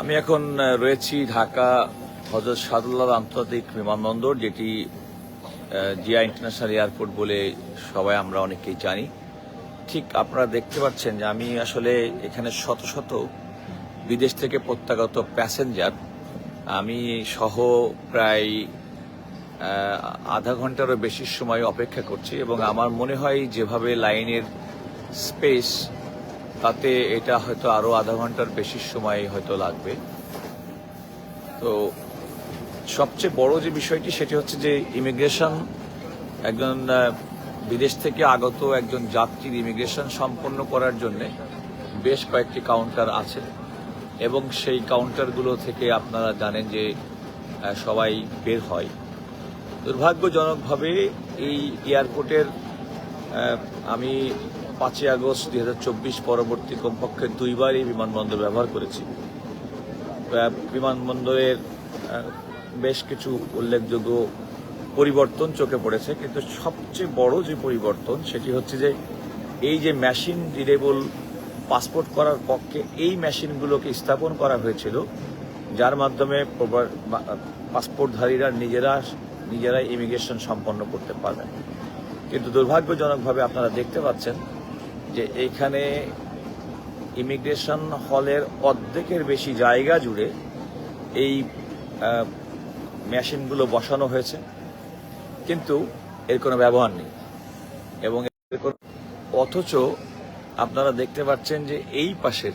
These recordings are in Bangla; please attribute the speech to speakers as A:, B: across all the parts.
A: আমি এখন রয়েছি ঢাকা হজরত সাদুল্লাহ আন্তর্জাতিক বিমানবন্দর, যেটি জিয়া ইন্টারন্যাশনাল এয়ারপোর্ট বলে সবাই আমরা অনেকেই জানি। ঠিক আপনারা দেখতে পাচ্ছেন যে আমি আসলে এখানে শত শত বিদেশ থেকে প্রত্যাগত প্যাসেঞ্জার। আমি সহ প্রায় আধা ঘন্টারও বেশি সময় অপেক্ষা করছি এবং আমার মনে হয় যেভাবে লাইনের স্পেস তাতে এটা হয়তো আরও আধা ঘণ্টার বেশি সময় হয়তো লাগবে। তো সবচেয়ে বড় যে বিষয়টি, সেটি হচ্ছে যে ইমিগ্রেশন, একজন বিদেশ থেকে আগত একজন যাত্রীর ইমিগ্রেশন সম্পন্ন করার জন্য বেশ কয়েকটি কাউন্টার আছে এবং সেই কাউন্টারগুলো থেকে আপনারা জানেন যে সবাই বের হয়। দুর্ভাগ্যজনকভাবে এই এয়ারপোর্টের আমি পাঁচই আগস্ট দুই হাজার চব্বিশ পরবর্তী কমপক্ষে দুইবার এই বিমানবন্দর ব্যবহার করেছি। বিমানবন্দরের বেশ কিছু উল্লেখযোগ্য পরিবর্তন চোখে পড়েছে, কিন্তু সবচেয়ে বড় যে পরিবর্তন সেটি হচ্ছে যে এই যে মেশিন রিডেবল পাসপোর্ট করার পক্ষে এই মেশিনগুলোকে স্থাপন করা হয়েছিল, যার মাধ্যমে পাসপোর্টধারীরা নিজেরা, নিজেরাই ইমিগ্রেশন সম্পন্ন করতে পারবেন। কিন্তু দুর্ভাগ্যজনকভাবে আপনারা দেখতে পাচ্ছেন যে এইখানে ইমিগ্রেশন হলের অর্ধেকের বেশি জায়গা জুড়ে এই মেশিনগুলো বসানো হয়েছে। কিন্তু এর কোনো ব্যবহার নেই। এবং এর অথচ আপনারা দেখতে পাচ্ছেন যে এই পাশের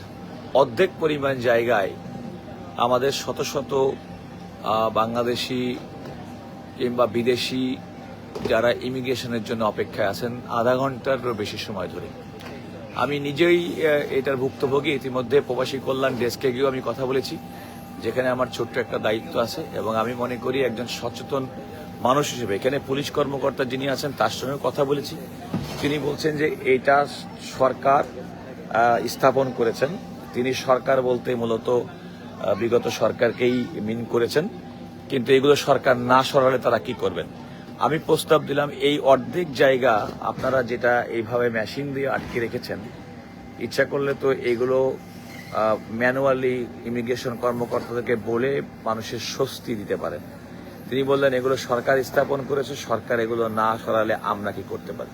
A: অর্ধেক পরিমাণ জায়গায় আমাদের শত শত বাংলাদেশি কিংবা বিদেশি যারা ইমিগ্রেশনের জন্য অপেক্ষায় আছেন, আধা ঘন্টারও বেশি সময় ধরে। আমি নিজেই এটার ভুক্তভোগী। ইতিমধ্যে প্রবাসী কল্যাণ ডেস্কে গিয়েও আমি কথা বলেছি, যেখানে আমার ছোট্ট একটা দায়িত্ব আছে এবং আমি মনে করি একজন সচেতন মানুষ হিসেবে, এখানে পুলিশ কর্মকর্তা যিনি আছেন, তার সঙ্গে কথা বলেছি। তিনি বলছেন যে এটা সরকার স্থাপন করেছেন। তিনি সরকার বলতে মূলত বিগত সরকারকেই মিন করেছেন। কিন্তু এগুলো সরকার না সরালে তারা কি করবেন? আমি প্রস্তাব দিলাম, এই অর্ধেক জায়গা আপনারা যেটা এইভাবে মেশিন দিয়ে আটকে রেখেছেন, ইচ্ছা করলে তো এগুলো ম্যানুয়ালি ইমিগ্রেশন কর্মকর্তাদেরকে বলে মানুষের স্বস্তি দিতে পারেন। তিনি বললেন, এগুলো সরকার স্থাপন করেছে, সরকার এগুলো না সরালে আমরা কি করতে পারি?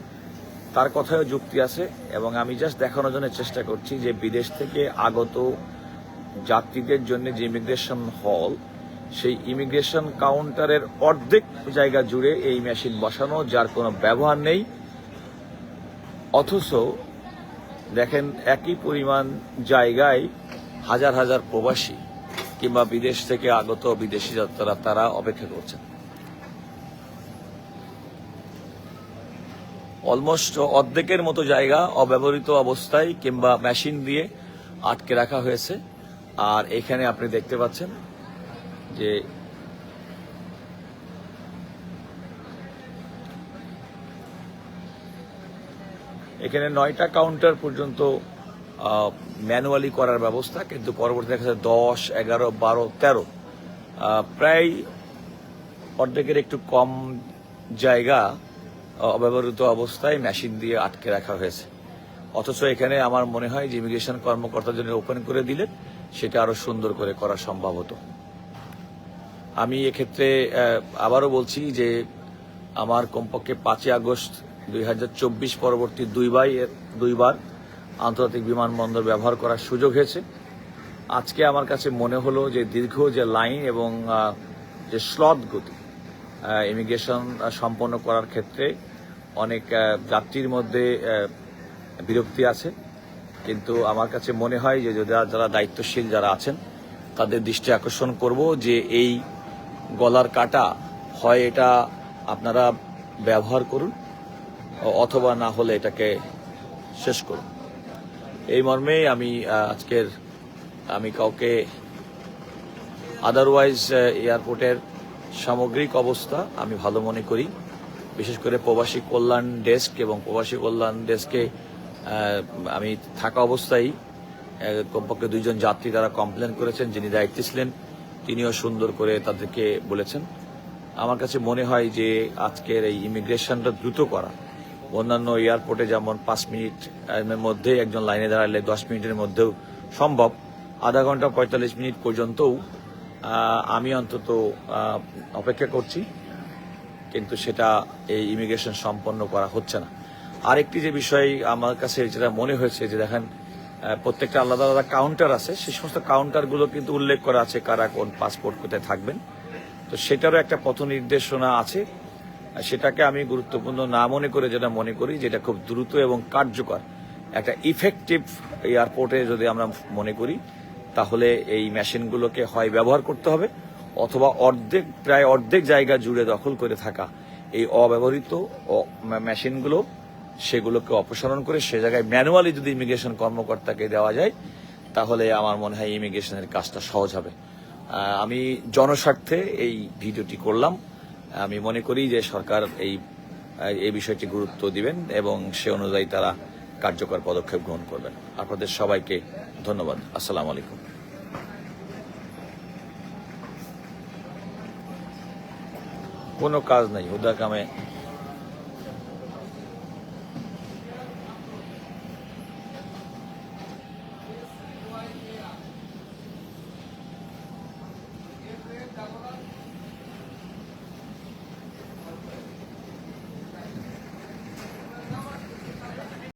A: তার কথায়ও যুক্তি আছে, এবং আমি জাস্ট দেখানোর জন্য চেষ্টা করছি যে বিদেশ থেকে আগত যাত্রীদের জন্য যে ইমিগ্রেশন হল সেই ইমিগ্রেশন কাউন্টারের অর্ধেক জায়গা জুড়ে এই মেশিন বসানো, যার কোনো ব্যবহার নেই। অথচ দেখেন একই পরিমাণ জায়গায় হাজার হাজার প্রবাসী কিংবা বিদেশ থেকে আগত বিদেশি যাত্রীরা তারা অপেক্ষা করছেন। অলমোস্ট অর্ধেকের মতো জায়গা অব্যবহৃত অবস্থায় কিংবা মেশিন দিয়ে আটকে রাখা হয়েছে। আর এখানে আপনি দেখতে পাচ্ছেন যে এখানে নয়টা কাউন্টার পর্যন্ত ম্যানুয়ালি করার ব্যবস্থা, কিন্তু পরবর্তী দেখা যাচ্ছে দশ, এগারো, বারো, তেরো। প্রায় অর্ধেকের একটু কম জায়গা অব্যবহৃত অবস্থায় মেশিন দিয়ে আটকে রাখা হয়েছে। অথচ এখানে আমার মনে হয় যে ইমিগ্রেশন কর্মকর্তার জন্য ওপেন করে দিলে সেটা আরও সুন্দর করে করা সম্ভব হতো। আমি এক্ষেত্রে আবারও বলছি যে আমার কমপক্ষে পাঁচই আগস্ট দুই হাজার চব্বিশ পরবর্তী দুইবার দুইবার আন্তর্জাতিক বিমানবন্দর ব্যবহার করার সুযোগ হয়েছে। আজকে আমার কাছে মনে হলো যে দীর্ঘ যে লাইন এবং যে স্লট গতি ইমিগ্রেশন সম্পন্ন করার ক্ষেত্রে অনেক যাত্রীর মধ্যে বিরক্তি আছে। কিন্তু আমার কাছে মনে হয় যে যারা যারা দায়িত্বশীল যারা আছেন, তাদের দৃষ্টি আকর্ষণ করব যে এই গলার কাটা হয় এটা আপনারা ব্যবহার করুন, অথবা না হলে এটাকে শেষ করুন। এই মর্মে আমি আজকের, আমি কাউকে আদারওয়াইজ এয়ারপোর্টের সামগ্রিক অবস্থা আমি ভালো মনে করি। বিশেষ করে প্রবাসী কল্যাণ ডেস্ক এবং প্রবাসী কল্যাণ ডেস্কে আমি থাকা অবস্থায় কমপক্ষে দুইজন যাত্রী তারা কমপ্লেন করেছেন, যিনি দায়িত্বে ছিলেন। তিনিও সুন্দর করে তাদেরকে বলেছেন। আমার কাছে মনে হয় যে আজকের এই ইমিগ্রেশনটা দ্রুত করা। অন্যান্য এয়ারপোর্টে যেমন পাঁচ মিনিট মধ্যে একজন লাইনে দাঁড়ালে দশ মিনিটের মধ্যেও সম্ভব। আধা ঘণ্টা পঁয়তাল্লিশ মিনিট পর্যন্তও আমি অন্তত অপেক্ষা করছি। কিন্তু সেটা এই ইমিগ্রেশন সম্পন্ন করা হচ্ছে না। আরেকটি যে বিষয় আমার কাছে যেটা মনে হয়েছে যে দেখেন প্রত্যেকটা আলাদা আলাদা কাউন্টার আছে। সেই সমস্ত কাউন্টারগুলো কিন্তু উল্লেখ করা আছে কারা কোন পাসপোর্ট কোথায় থাকবেন। তো সেটারও একটা পথ নির্দেশনা আছে। সেটাকে আমি গুরুত্বপূর্ণ না মনে করে যেটা মনে করি, যেটা খুব দ্রুত এবং কার্যকর, একটা ইফেক্টিভ এয়ারপোর্টে যদি আমরা মনে করি, তাহলে এই মেশিনগুলোকে হয় ব্যবহার করতে হবে, অথবা অর্ধেক, প্রায় অর্ধেক জায়গা জুড়ে দখল করে থাকা এই অব্যবহৃত মেশিনগুলো সেগুলোকে অপসারণ করে সে জায়গায় ম্যানুয়ালি যদি ইমিগ্রেশন কর্মকর্তাকে দেওয়া যায়, তাহলে আমার মনে হয় ইমিগ্রেশনের কাজটা সহজ হবে। আমি জনস্বার্থে এই ভিডিওটি করলাম। আমি মনে করি যে সরকার এই এই বিষয়টি গুরুত্ব দিবেন এবং সে অনুযায়ী তারা কার্যকর পদক্ষেপ গ্রহণ করবেন। আপনাদের সবাইকে ধন্যবাদ। আসসালামু আলাইকুম। কোনো কাজ নাই। হুদা কামে